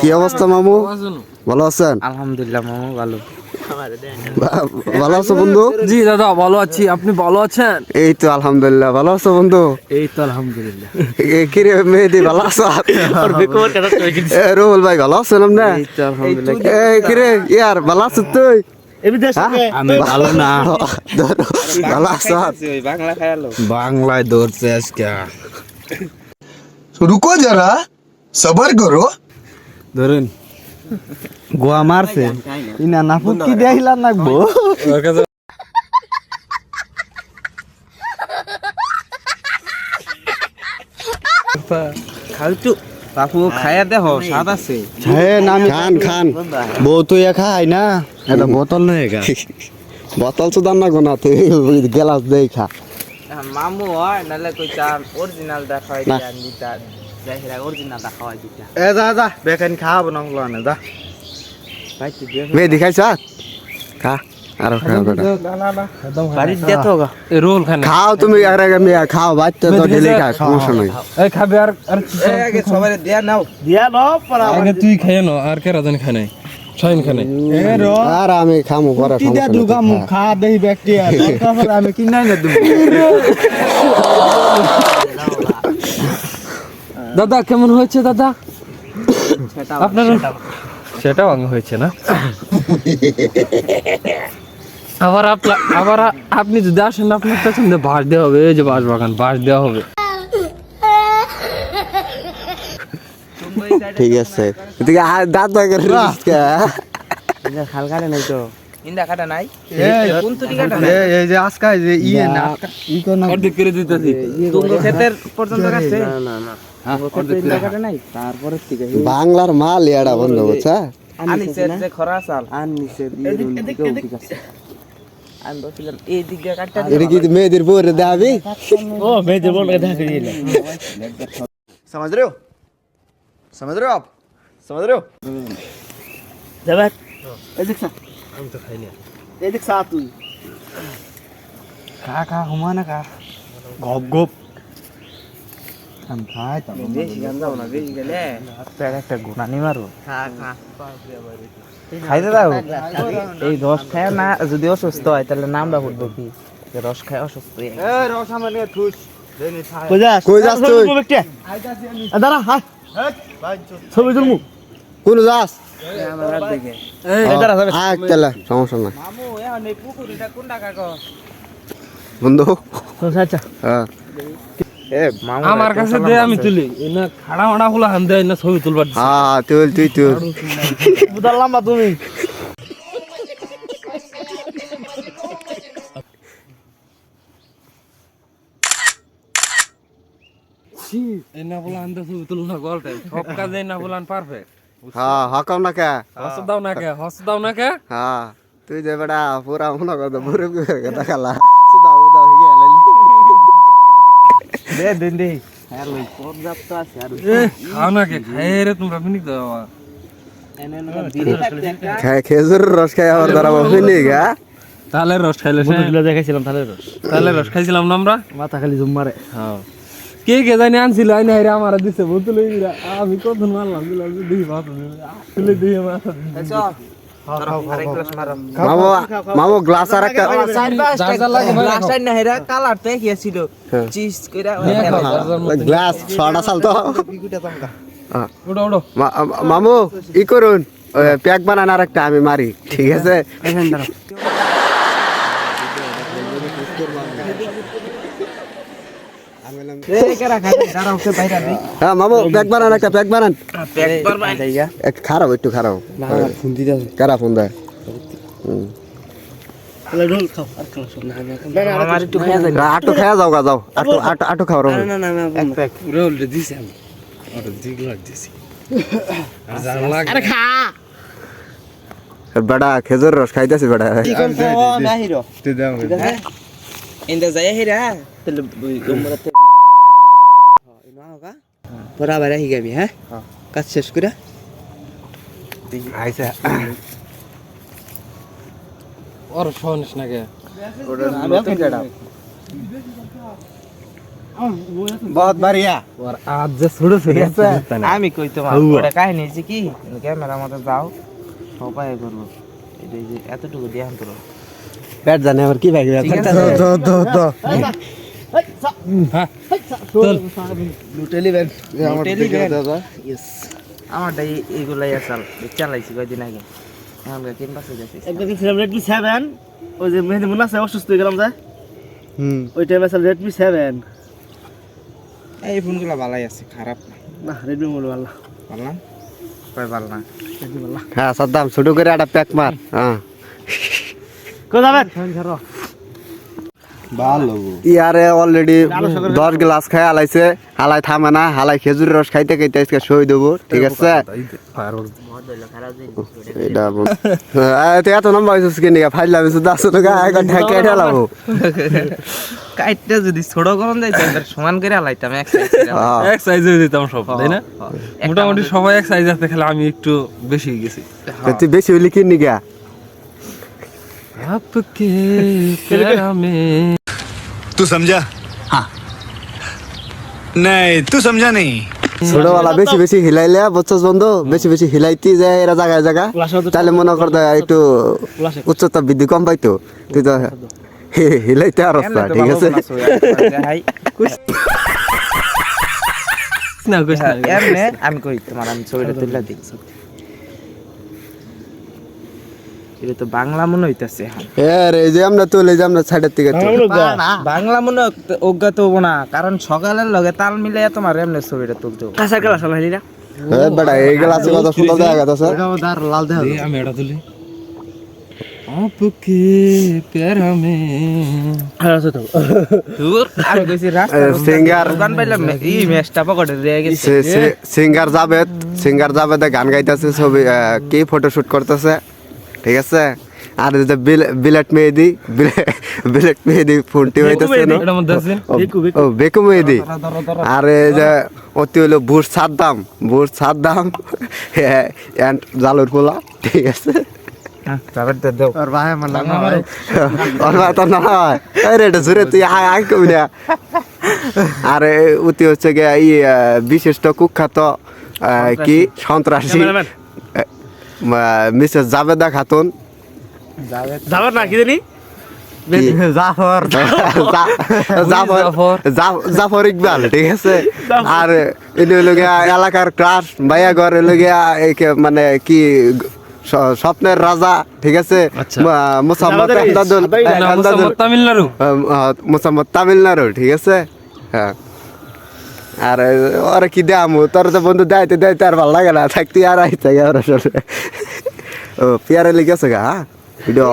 কি অবস্থা মামু? ভালো আছেন? আলহামদুলিল্লাহ মামু ভালো। ভালো আছো বন্ধু? জি দাদা ভালো আছি। আপনি ভালো আছেন? এই তো আলহামদুলিল্লাহ ভালো আছো বন্ধু? এই তো আলহামদুলিল্লাহ। এ, কিরে মেহেদি ভালো আছো? ভাই ভালো আছেন আপনি? এই তো আলহামদুলিল্লাহ। এই কিরে ইয়ার ভালো আছো তুই? হ্যাঁ? বাংলায় ধরছে আজকে। রুকো যারা সবার করো ধরুন গোয়া মারছে। ইনা নাফুক কি নাকবো খালতু খায়া দেহ স্বাদ আছে। হ্যাঁ খান খান। বউ তো এ খাই না। এটা বোতল নয় বোতল তো দাম না গোনা তুই গেলাস দেই খা। মামু হয় নাহলে কই চান অরিজিনাল দেখাই না। দিতা দিতা যাইরা অরিজিনাল দেখাই দিতা। এ যা যা বেখান খাওয়াবো না হলো না যা। ভাই তুই দে মেহেদি খাইছ? খা আর খা বেটা বাড়ির দে তো গা। রোল খানে খাও তুমি আর আগে মেয়া খাও বাচ্চা তো ঢেলে খা সমস্যা নাই। এই খাবে আর আর আগে সবাই দিয়া নাও। আগে তুই খাই না আর কে রাজন খানে খানে। আর আমি খামু পরে তুই খা। দেই ব্যাকটেরিয়া তারপরে আমি কিনাই না তুমি দাদা কেমন হয়েছে দাদা? আপনার সেটাও। আগে হয়েছে না? আবার আপনা- আবার আপনি যদি আসেন আপনার পেছন দিয়ে বাঁশ দেওয়া হবে এই যে বাঁশ বাগান বাঁশ দেওয়া হবে। ঠিক আছে। দাঁত ভাই করে দিস কে? খাল কাটে নাই তো। ইন্দা কাটা নাই? কোন তুই কাটা নাই? এই যে আজকে যে ইয়ে না অর্ধেক করে দিতেছি। তুমি ক্ষেতের পর্যন্ত কাটছে? না না না। ক্ষেতের ইন্দা কাটা নাই? তারপরে থেকে বাংলার মাল এড়া বন্ধ বুঝছা আনিছে যে চাল। আনিছে দিয়ে দিকে উঠে গেছে আমি বলছিলাম এই দিকে কাটটা এটা কি মেয়েদের বউরে দেখাবি? ও মেয়েদের বলকে দেখা দিলে समझ रहे हो समझ रहे हो आप समझ रहे हो যাবে খা খা হুমা না খা গপ গপ আমি খাই তো বেশি গান যাও না বেশি গেলে পেট একটা গুনানি মারো খা খা খাইতে দাও এই রস খায় না যদি অসুস্থ হয় তাহলে নামটা ফুটবো কি যে রস খায় অসুস্থ হয়ে গেছে। এ রস আমার নিয়ে ঠুস কই যাস তুই দাঁড়া হাই ছবি তুলমু। কোন যাস সমস্যা নাই। বন্ধু। আচ্ছা। হ্যাঁ। আমার কাছে দে আমি তুলি। না খাড়া মাড়া হলো হান দেয় না ছবি তুলবার। হ্যাঁ তুই তুই বুদার লম্বা তুমি। এই না সব কাজে না বলান পারফেক্ট হ্যাঁ হকাম না কে? হস দাও না কে? হস দাও না কে? হ্যাঁ তুই যে বেটা পুরা মনে কর পুরো দেখালা সুদা উদা হয়ে গেল। দে দিন দে। আর ওই পর্যাপ্ত আছে আর খাও না কে? খাই রে তোমরা তো দিলে খায় খেজুর রস খাই আবার ধরা বসেনি গা তাহলে রস খাইলে সে দেখাইছিলাম তাহলে রস। তাহলে রস খাইছিলাম না আমরা? মাথা খালি জুম মারে হ্যাঁ। কে কে জানি আনছিল আইনা হাইরে আমার দিছে বোতল হইরা আমি কত মারলাম দিলাম দিই মাথা তুলে দিয়ে মাথা গ্লাস মামু মামু গ্লাস আর একটা গ্লাস না হেরা কালার তো কি ছিল চিজ কইরা গ্লাস ছটা সাল তো। ওড়ো ওড়ো মা- মামু ই করুন প্যাক বানান আর একটা আমি মারি ঠিক আছে? হ্যাঁ মামু প্যাক বানান একটা প্যাক বানান। খারাপ একটু খারাপ। কারা ফোন দেয়? আটো খাওয়া যাও গা যাও। আটো আটো আটো খাও রো এক প্যাক রোল দিছি আমি ওটা দিগ লাগ দিছি আর জান লাগ খেজুর রস খাইতেছি তুই দাও ইন্দা যাই হেরা তাহলে তোমরাতে পরা বাইরে হিগামি হ্যাঁ কাজ শেষ করে আইসা ওর শোনিস না কে বহুত বাড়িয়া ওর আজ যে ছোট ছোট ঠিক আছে তাই না? আমি কই তোমার হুয়া। ওটা কাহিনী হয়েছে কি ক্যামেরা মতো যাও সবাই করব এটা এই যে এতটুকু দিয়ে আনতো পেট জানে আবার কি ভাগবে ঠিক আছে। তো তো তো আমারটা এইগুলাই আসাল চালাইছি কয়দিন আগে। রেডমি সেভেন ওই যে মেহেদি মনে আছে অসুস্থ হয়ে গেলাম যে। হুম। ওই টাইমে আছে রেডমি সেভেন এই ফোনগুলো ভালাই আছে খারাপ না। না রেডমি মোবাইল ভালো। কয় ভালো না? রেডমি ভালো হ্যাঁ সাদ্দাম ছোট করে একটা প্যাক মার হ্যাঁ। কো যাবেন? ইয়ারে অলরেডি দশ গ্লাস খাই হালাইছে হালাই থামে না হালাই খেজুরের রস খাইতে খাইতে আজকে সই দেবো ঠিক আছে? হ্যাঁ, এত নম্বর হয়েছিস কি নিয়ে ফাইলাম দশ টাকা এক ঘণ্টা কেটে লাবো। কাইটটা যদি ছোট তাহলে সমান করে আলাইতাম এক এক সাইজে দিতাম সব তাই না? মোটামুটি সবাই এক সাইজ আছে খেলে আমি একটু বেশি গেছি। তুই বেশি হইলি কি নিগা? आपके प्यार में तू समझा हाँ नहीं तू समझा नहीं ছোটবেলা বেশি বেশি হিলাইলে বছর বন্ধু বেশি বেশি হিলাইতি যে এরা জায়গায় জায়গা তাহলে মনে করতে একটু উচ্চতা বৃদ্ধি কম পাইতো তুই তো হি- হিলাইতে আর অবস্থা ঠিক আছে হাই না কইস না এমনে আমি কই তোমার আমি ছবিটা তুলে দিই এটা তো বাংলা মনে হইতাছে এর এই যে আমরা তুলে যে আমরা সাইডের থেকে তুলি। বাংলা মনে হইতে- অজ্ঞাত হবো না কারণ সকালের লগে তাল মিলে তোমার এমনি ছবিটা তুলতে হবে। কাঁচা গেলা সালা হিলি না এ বেটা এই গ্লাসে কত সুন্দর দেখা গেছে দে, আমি এটা তুলি आपके प्यार में দূর আমি কইছি রাস্তা এ, singer- দোকান পাইলাম ই মেশটা পকেটে দিয়ে গেছে সে- সে- সিঙ্গার জাবেদ সিঙ্গার জাবেদে গান গাইতেছে ছবি আহ, কি ফটোশুট করতেছে ঠিক আছে? আর যে বিল- বিলেট মেহেদি বিলে- বিলেট মেহেদি ফোনটি হইতেছে না? ও, বেকু মেহেদি। আর এই যে অতি হলো বুট সাদ্দাম বুট সাদ্দাম এন্ড জালুর পোলা। ঠিক আছে? তো আরে জুড়ে তুই আয় আয় না। আর উতি হচ্ছে বিশিষ্ট কুখ্যাত আহ, কি? সন্ত্রাসী। মিসেস জাবেদা খাতুন। যাবার না কি জানি? জাফর। জাফর। ইকবাল ঠিক আছে? আর এলাকার ক্রাশ ভাইয়া ঘর এই কে- মানে কি স্বপ্নের রাজা ঠিক আছে? মা- মোসাম্মদ তামিলনাড়ু। মোসাম্মদ তামিলনাড়ু ঠিক আছে? হ্যাঁ। আর, ওরা কি দামু তোর তো বন্ধু দেয়তে দেয়তে আর ভালো লাগে না। থাকতে আর আইতে ওরা ও পিয়ারে লিখেছে গা হ্যাঁ? ভিডিও